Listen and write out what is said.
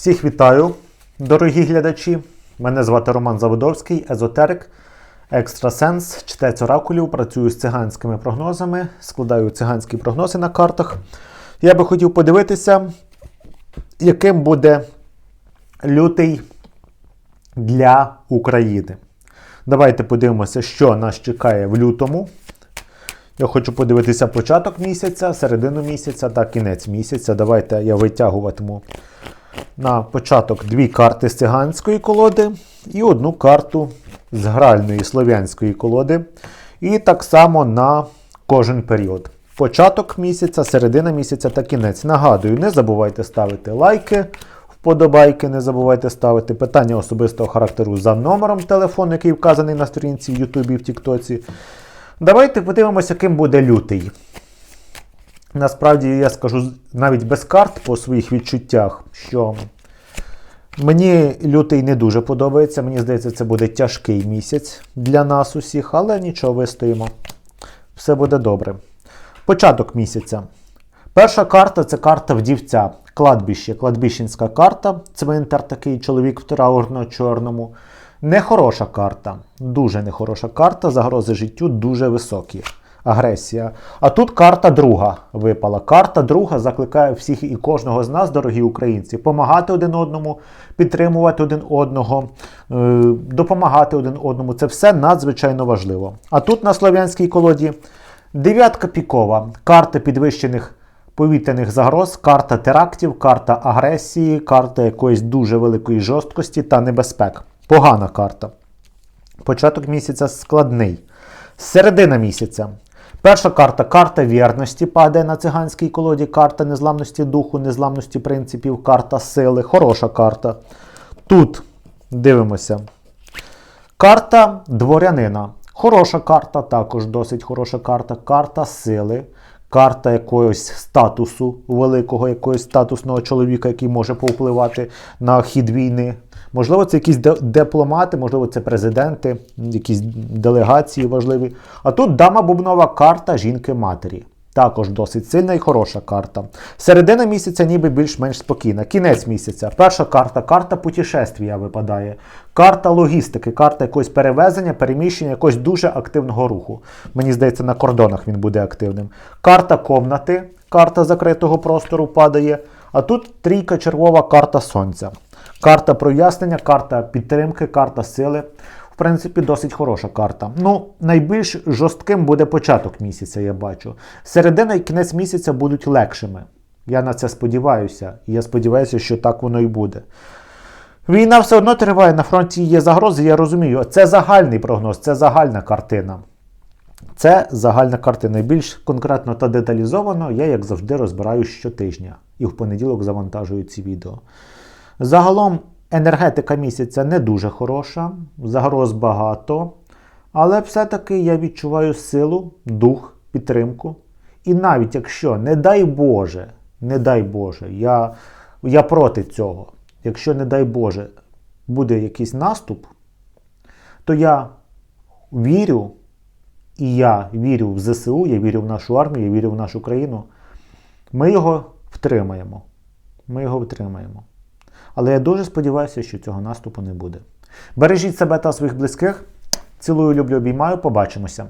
Всіх вітаю, дорогі глядачі. Мене звати Роман Заводовський, езотерик, екстрасенс, читець оракулів, працюю з циганськими прогнозами, складаю циганські прогнози на картах. Я би хотів подивитися, яким буде лютий для України. Давайте подивимося, що нас чекає в лютому. Я хочу подивитися початок місяця, середину місяця та кінець місяця. Давайте я витягуватиму на початок дві карти з циганської колоди і одну карту з гральної слов'янської колоди. І так само на кожен період. Початок місяця, середина місяця та кінець. Нагадую, не забувайте ставити лайки, вподобайки, не забувайте ставити питання особистого характеру за номером телефону, який вказаний на сторінці в Ютубі і в Тіктоці. Давайте подивимося, яким буде лютий. Насправді, я скажу навіть без карт по своїх відчуттях, що мені лютий не дуже подобається. Мені здається, це буде тяжкий місяць для нас усіх, але нічого, вистоїмо. Все буде добре. Початок місяця. Перша карта це карта вдівця. Кладбище, кладбищенська карта. Цвинтар такий чоловік в траурно-чорному. Нехороша карта. Дуже нехороша карта. Загрози життю дуже високі. Агресія. А тут карта друга випала. Карта друга закликає всіх і кожного з нас, дорогі українці, помагати один одному, підтримувати один одного, е, допомагати один одному. Це все надзвичайно важливо. А тут на слов'янській колоді дев'ятка пікова. Карта підвищених повітряних загроз, карта терактів, карта агресії, карта якоїсь дуже великої жорсткості та небезпек. Погана карта. Початок місяця складний. Середина місяця. Перша карта карта вірності падає на циганській колоді, карта незламності духу, незламності принципів, карта сили. Хороша карта. Тут дивимося. Карта дворянина. Хороша карта, також досить хороша карта. Карта сили. Карта якогось статусу, великого якогось статусного чоловіка, який може повпливати на хід війни. Можливо, це якісь дипломати, можливо, це президенти, якісь делегації важливі. А тут дама бубнова карта жінки-матері. Також досить сильна і хороша карта. Середина місяця ніби більш-менш спокійна. Кінець місяця. Перша карта карта путешествія випадає. Карта логістики, карта якогось перевезення, переміщення, якогось дуже активного руху. Мені здається, на кордонах він буде активним. Карта комнати, карта закритого простору падає. А тут трійка червова карта сонця. Карта прояснення, карта підтримки, карта сили. В принципі, досить хороша карта. Ну, найбільш жорстким буде початок місяця, я бачу. Середина і кінець місяця будуть легшими. Я на це сподіваюся. І я сподіваюся, що так воно і буде. Війна все одно триває, на фронті є загрози, я розумію. Це загальний прогноз, це загальна картина. Це загальна картина. Більш конкретно та деталізовано я, як завжди, розбираю щотижня і в понеділок завантажую ці відео. Загалом енергетика місяця не дуже хороша, загроз багато, але все-таки я відчуваю силу, дух, підтримку. І навіть якщо, не дай Боже, не дай Боже, я, я проти цього. Якщо, не дай Боже, буде якийсь наступ, то я вірю, і я вірю в ЗСУ, я вірю в нашу армію, я вірю в нашу країну. Ми його втримаємо. Ми його втримаємо. Але я дуже сподіваюся, що цього наступу не буде. Бережіть себе та своїх близьких. Цілую, люблю, обіймаю. Побачимося.